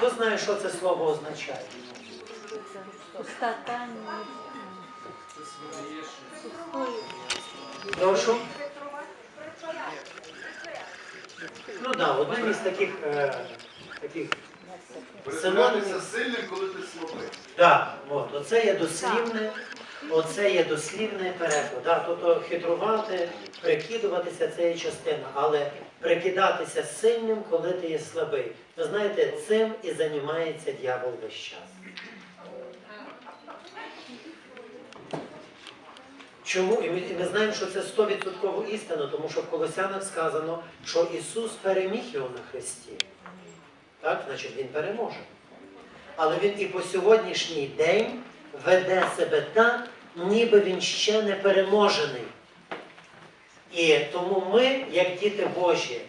Хто знає, що це слово означає? Пустота. Прошу. Ну так, да, одним із таких, е, таких Притворятися сильним, коли ти слабий. Так, от, оце є дослівне, оце є дослівний переклад. Да, тобто хитрувати, прикидуватися це є частина, але прикидатися сильним, коли ти є слабий. Ви знаєте, цим і займається дьявол весь час. Чому? І ми, і ми знаємо, що це 100% істина, тому що в Колосянах сказано, що Ісус переміг його на Христі. Так, значить Він переможе. Але він і по сьогоднішній день веде себе так, ніби він ще не переможений. І тому ми, як діти Божі,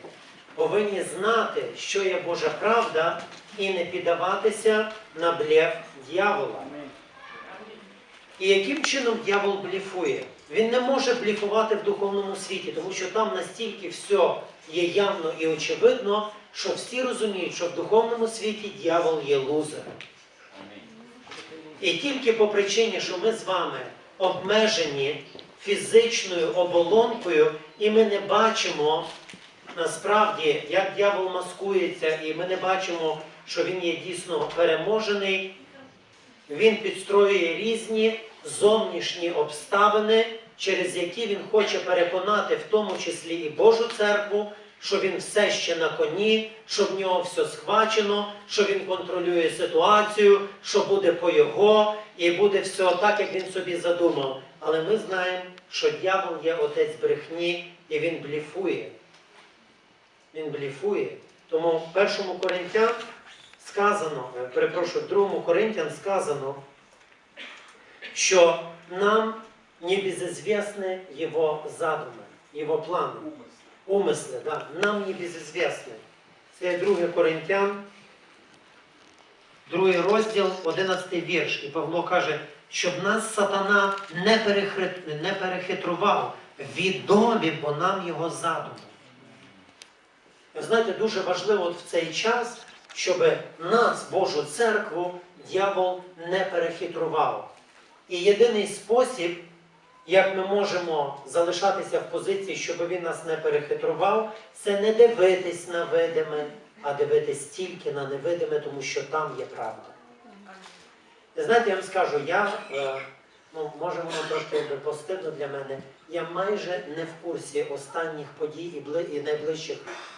повинні знати, що є Божа правда, і не піддаватися на блеф дьявола. І яким чином дьявол бліфує? Він не може бліфувати в духовному світі, тому що там настільки все є явно і очевидно, що всі розуміють, що в духовному світі дьявол є лузером. І тільки по причині, що ми з вами обмежені фізичною оболонкою, і ми не бачимо насправді, як дьявол маскується, і ми не бачимо, що він є дійсно переможений, він підстроює різні зовнішні обставини, через які він хоче переконати, в тому числі і Божу церкву, що він все ще на коні, що в нього все схвачено, що він контролює ситуацію, що буде по його, і буде все так, як він собі задумав. Але ми знаємо, що дьявол є отець брехні, і він бліфує Він бліфує. Тому в першому Коринтян сказано, е, перепрошую, в другому Коринтян сказано, що нам не безызвестны его задуми, його плани, умисли, да, нам не безызвестны. Це 2 Коринтян, другий розділ, 11 вірш. І Павло каже, щоб нас сатана не, перехит- не перехитрував, відомі, бо нам його задуми. Ви знаєте, дуже важливо от в цей час, щоб нас, Божу церкву, дьявол не перехитрував. І єдиний спосіб, як ми можемо залишатися в позиції, щоб він нас не перехитрував, це не дивитись на видиме, а дивитись тільки на невидиме, тому що там є правда. Знаєте, я вам скажу, я, е, ну, може воно трошки постидно для мене, я майже не в курсі останніх подій і, бли, і найближчих,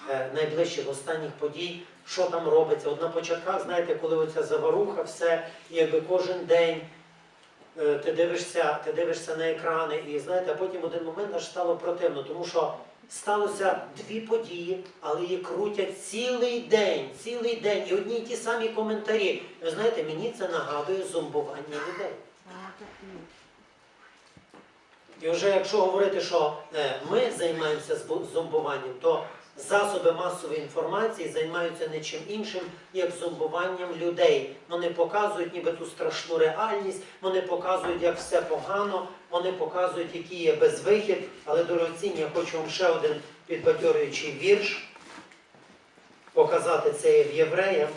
е, найближчих останніх подій, що там робиться. От на початках, знаєте, коли оця заваруха, все, і якби кожен день е, ти дивишся, ти дивишся на екрани, і знаєте, а потім в один момент аж стало противно, тому що сталося дві події, але її крутять цілий день, цілий день, і одні й ті самі коментарі. Ви знаєте, мені це нагадує зомбування людей. І вже якщо говорити, що е, ми займаємося зомбуванням, то засоби масової інформації займаються не чим іншим, як зомбуванням людей. Вони показують ніби ту страшну реальність, вони показують, як все погано, вони показують, який є безвихід. Але дорогоцінні, я хочу вам ще один підбадьорюючий вірш показати це є в євреям.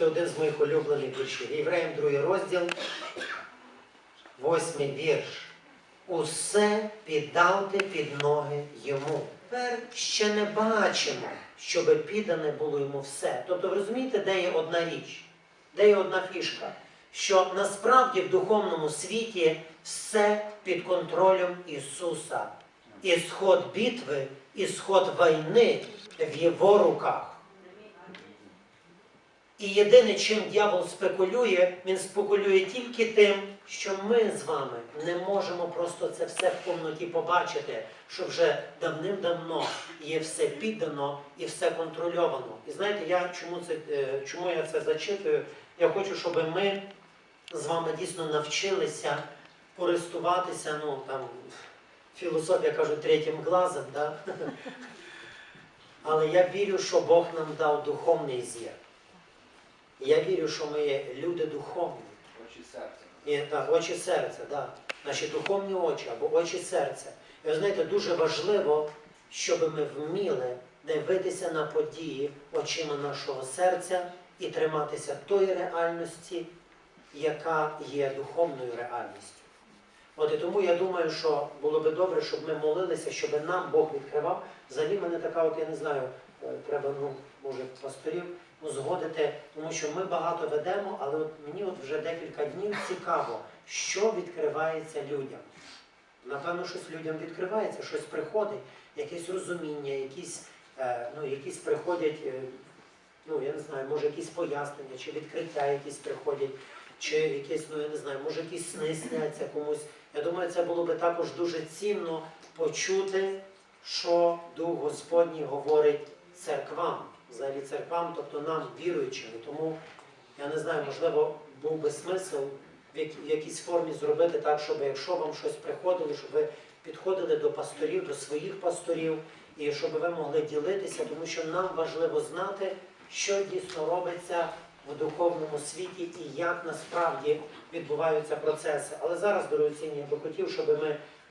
Це один з моїх улюблених віршів. Євреям другий розділ. Восьмий вірш. Усе піддавте під ноги йому. Тепер ще не бачимо, щоб піддане було йому все. Тобто, ви розумієте, де є одна річ, де є одна фішка? Що насправді в духовному світі все під контролем Ісуса. Ісход битви, ісход війни в Його руках. І єдине, чим дьявол спекулює, він спекулює тільки тим, що ми з вами не можемо просто це все в повноті побачити, що вже давним-давно є все піддано і все контрольовано. І знаєте, я чому це е, чому я це зачитую? Я хочу, щоб ми з вами дійсно навчилися користуватися, ну там філософія каже, третім глазом, да? але я вірю, що Бог нам дав духовний зір. Я вірю, що ми є люди духовні. Очі серця. І, так, очі серця, да. наші духовні очі або очі серця. І ви знаєте, дуже важливо, щоб ми вміли дивитися на події очима нашого серця і триматися тої реальності, яка є духовною реальністю. От і тому я думаю, що було би добре, щоб ми молилися, щоб нам Бог відкривав. Взагалі мене така, от я не знаю, е, треба, ну, може, пасторів узгодити, тому що ми багато ведемо, але от мені от вже декілька днів цікаво, що відкривається людям. Напевно, щось людям відкривається, щось приходить, якесь розуміння, якісь, е, ну, якісь приходять, е, ну я не знаю, може якісь пояснення, чи відкриття якісь приходять, чи якісь, ну я не знаю, може якісь сни сняться комусь. Я думаю, це було би також дуже цінно почути, що Дух Господній говорить церквам, взагалі церквам, тобто нам, віруючим. Тому я не знаю, можливо, був би смисл в якійсь формі зробити так, щоб якщо вам щось приходило, щоб ви підходили до пасторів, до своїх пасторів, і щоб ви могли ділитися, тому що нам важливо знати, що дійсно робиться в духовному світі і як насправді відбуваються процеси. Але зараз, дорогоцінні, я би хотів, щоб ми